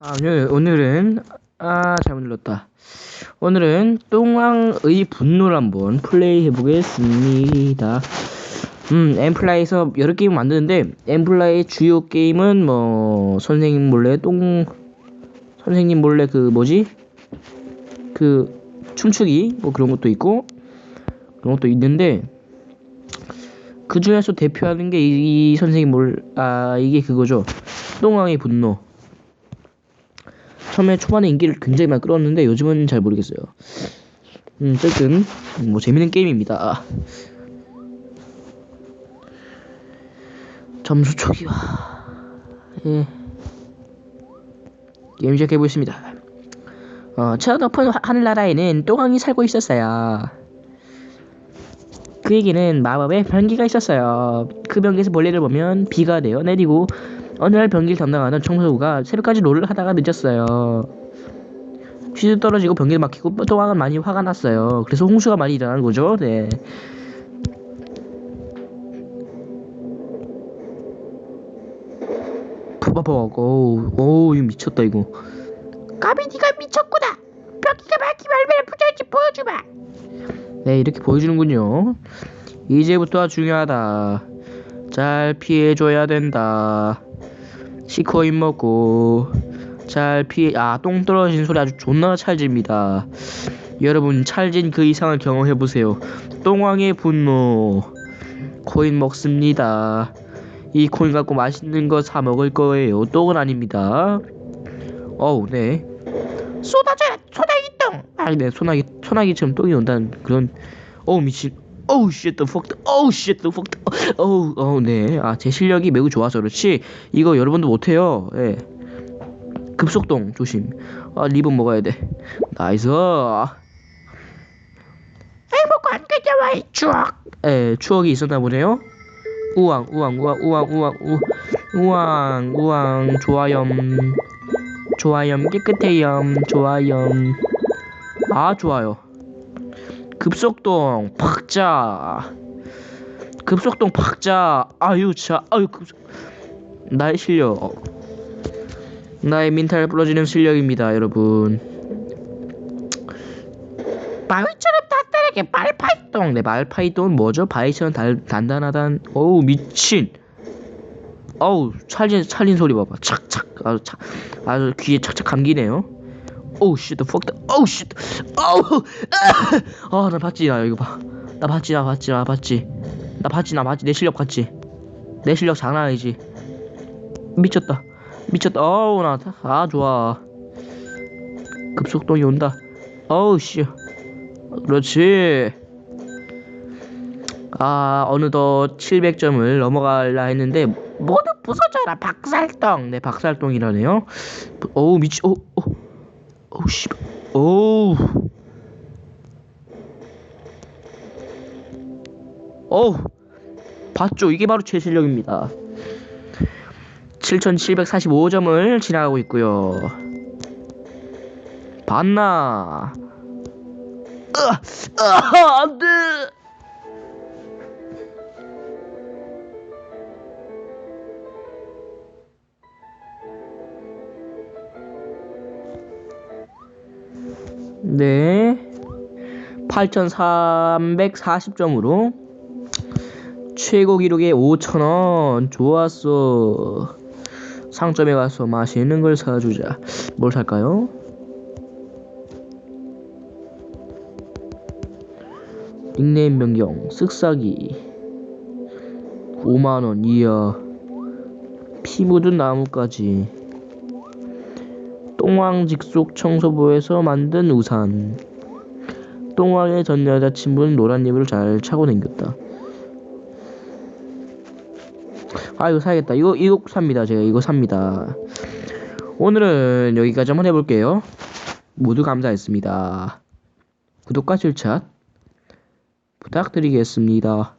아, 네, 오늘은 아 잘못 눌렀다. 오늘은 똥왕의 분노를 한번 플레이 해 보겠습니다. 음, 엠플라이에서 여러 게임 만드는데 엠플라이 주요 게임은 뭐 선생님 몰래 똥 선생님 몰래 그 뭐지 그 춤추기 뭐 그런 것도 있고 그런 것도 있는데 그 중에서 대표하는 게 이 선생님 몰아 이게 그거죠 똥왕의 분노. 처음에 초반에 인기를 굉장히 많이 끌었는데 요즘은 잘 모르겠어요. 음, 어쨌든 뭐 재밌는 게임입니다. 점수 초기화. 예. 게임 시작해 보겠습니다. 어, 저 높은 하- 하늘나라에는 똥왕이 살고 있었어요. 그에게는 마법의 변기가 있었어요. 그 변기에서 볼일을 보면 비가 내어 내리고 어느 날 변기를 담당하던 청소부가 새벽까지 롤을 하다가 늦었어요. 퀴즈 떨어지고 변기를 막히고 똥왕은 많이 화가 났어요. 그래서 홍수가 많이 일어나는 거죠. 네. 푸바박 오우 오우 이거 미쳤다 이거. 까비 니가 미쳤구나. 벽기가 막히면 얼마나 부자인지 보여주마. 네 이렇게 보여주는군요. 이제부터 중요하다. 잘 피해줘야 된다. 시코인 먹고 잘 피해 아 똥 떨어진 소리 아주 존나 찰집니다. 여러분 찰진 그 이상을 경험해 보세요. 똥왕의 분노. 코인 먹습니다. 이 코인 갖고 맛있는 거 사 먹을 거예요. 똥은 아닙니다. 어우 네. 쏟아져라 소나기 똥. 아, 네, 소나기, 소나기처럼 똥이 온다는 그런, 어우, 미친, 어우, fuck, the- 어우, fuck, the- 어우, 어우, 네. 아, 제 실력이 매우 좋아서 그렇지, 이거 여러분도 못해요, 예. 급속동, 조심. 아, 립은 먹어야 돼. 나이스. 행복 안 가져와의 추억. 예, 추억이 있었나 보네요. 우왕, 우왕, 우왕, 우왕, 우왕, 우, 우왕, 우왕, 좋아염. 좋아염, 깨끗해염, 좋아염. 아, 좋아요. 급속동, 박자. 급속동, 박자. 아유, 자, 아유, 급속. 나의 실력. 나의 민탈 부러지는 실력입니다, 여러분. 바위처럼 단단하게 말파이 똥. 네, 말파이톤 뭐죠? 바위처럼 달, 단단하단. 어우 미친. 어우 찰진 찰린 소리 봐봐. 착착 아주 착 아주 귀에 착착 감기네요. 오우 쉣, fuck 오우 쉣, 어우, 아, 나 봤지, 나 이거 봐, 나 봤지, 나 봤지, 나 봤지, 나 봤지, 나 봤지, 내 실력 봤지, 내 실력 장난 아니지, 미쳤다, 미쳤다, 어우 나, 아 좋아, 급속동이 온다, 어우 씨, 그렇지. 아 어느덧 700점을 넘어갈라 했는데 모두 부서져라 박살똥. 네 박살똥이라네요. 어우 미치 어 어. 어우 씨. 어우. 어우. 봤죠? 이게 바로 제 실력입니다. 7745점을 지나가고 있고요. 봤나? 으아! 으아! 안 돼! 네. 8340점으로 최고 기록에 5,000원. 좋았어. 상점에 가서 맛있는 걸 사주자. 뭘 살까요? 닉네임 변경, 쓱싹이 5만원 이하 피 묻은 나무까지 똥왕 직속 청소부에서 만든 우산. 똥왕의 전 여자친구는 노란 이불을 잘 차고 댕겼다. 아 이거 사야겠다. 이거 이거 삽니다 제가. 이거 삽니다. 오늘은 여기까지 한번 해볼게요. 모두 감사했습니다. 구독과 실착 부탁드리겠습니다